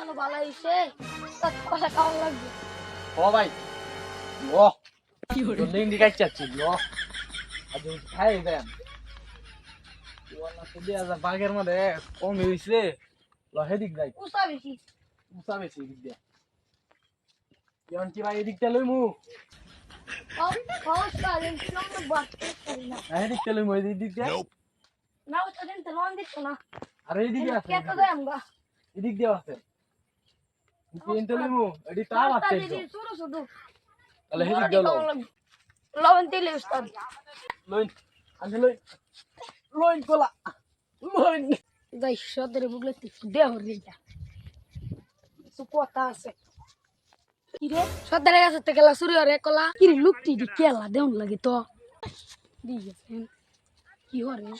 কোনো হয়েছে তার কথা খাওয়া লাগবে? ও ভাই ও। তো লিঙ্গি কাটছি লো আজ খাই দেন। মধ্যে কম হইছে লো হেদিক যাই উষা বেশি। উসা বেশি এদিক দিয়া। ইয়ান কি ভাই এদিক দিয়ে লইমু না। না এদিক লইমু এদিক দিয়ে। না ওটা দিন তো লোন দিচ্ছ না। আর এদিক আছে। কে এদিক দিয়ে আছে। কিন্তু লইমু এদিক তা আছে শুরু শুধু তাহলে হেদিক দিয়ে লও লবণ তেলে উস্তাদ লইন আনতে লইন লইন কোলা লইন যাই সদরে বুগলে দেহ রেজা কিছু কথা আছে কিরে সদরে কাছে থেকে গেলা সুরি রে কলা কিরে লুকটি দি কেলা দেউন লাগে তো দিয়েছেন কি হরে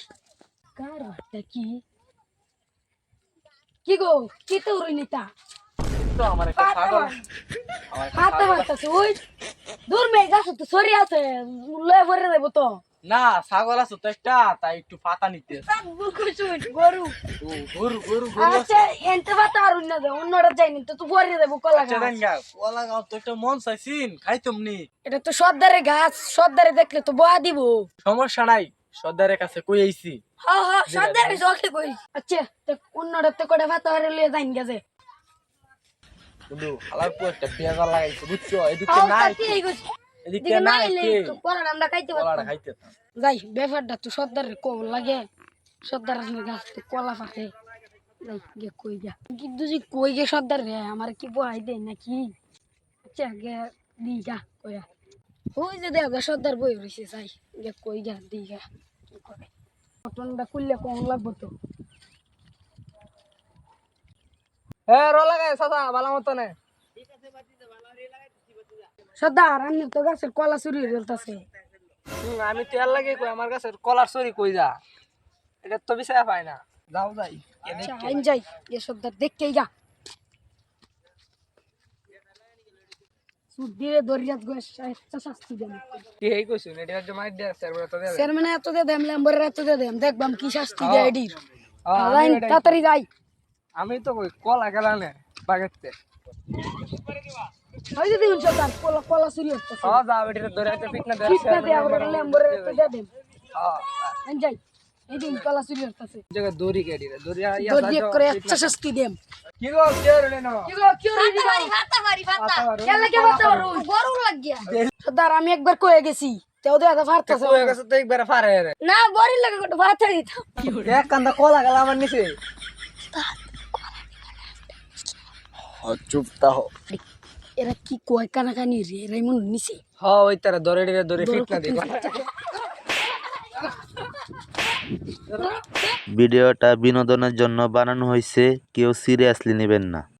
কার বার্তা কি কি গো কি তো উড়ই নিতা তো আমার একটা ছাগল। আমার হাতে ওই দূর মেয়ে গাছে তো সরি আছে। লয়ে ভরে দেবো তো। না ছাগল আছে তো একটা তাই একটু পাতা নিতে গরু। গরু গরু গরু আচ্ছা এনতে পাতা আর অন্য দে অন্যটা যাইনি তো ভরে দেবো কলা আচ্ছা গাছ। কলা গাও তো একটা মন চাইছিন খাইতাম নি। এটা তো সর্দারে গাছ সর্দারে দেখলে তো বয়া দিব। সমস্যা নাই সর্দারের কাছে কই আইছি। হ্যাঁ হ্যাঁ সর্দারে চোখে কই। আচ্ছা তো অন্যটা তো করে পাতা লিয়ে যাইন গেছে। কিন্তু হালার পর একটা পেঁয়াজা লাগাইছে বুঝছ? এদিকে নাই এদিকে নাই তো আমরা খাইতে পারতাম। খাইতে যাই ব্যাপারটা তো সর্দারের কো লাগে। সর্দারের গাছ তো কলা পাকে। যাই গে কই যা কিন্তু যে কই গে সর্দার রে আমার কি বহাই দেয় নাকি? আচ্ছা গে দি যা কইয়া ওই যে দেখ সর্দার বই রয়েছে যাই গে কই যা দি যা কি করে? ঘটনাটা খুললে কম লাগবো তো। হ্যাঁ র লাগাই সাদা ভালো মতো নে। তো গাছের কলা চুরি রেলতাছে আমি তেল লাগে কই আমার কাছে কলার সরি কই যা। এটা তো বিষয় না। যাও যাই আচ্ছা আইন যাই এ যা। সুদিরে দরিয়াত গোস শাস্তি দেন কি এই কইছুন? এটা যে মাইর দে স্যার তো দে চেয়ারম্যান এত দিয়ে দেম লেম্বরের এত দিয়ে দেম দেখবাম কি শাস্তি দেয় এডির তাড়াতাড়ি যাই। আমি তো কই কলা গেলা নে বাগেতে যে দিন সর্দার কলা কলা চুরি হচ্ছে। হ্যাঁ যাও এটা ধরে আছে ফিটনা দে ঠিক আছে আবার লেম্বরের এত দিয়ে দেম হ্যাঁ যাই এই দিন কলা চুরি হচ্ছে। জায়গা দড়ি কেডি রে দড়ি ইয়া দরিয়া করে একটা শাস্তি দেম। কি গো কে রে না? কি গো কি রে দিবা ফাতা মারি কেলা কে ফাতা মারু গরু লাগিয়া। সর্দার আমি একবার কয়ে গেছি তেও দে এত ফারতাছে কই গেছে তো একবার রে। না বড়ি লাগে গোটা ভাত দিতাম। এক কান্দা কলা গেলা আমার নিচে। চুপ তাহো। এরা কি কয় কানাকানি রে? এরাই মন নিছে। হ ওই তারা দরে দরে দরে ফিটনা দে। ভিডিওটা বিনোদনের জন্য বানানো হয়েছে কেউ সিরিয়াসলি নেবেন না।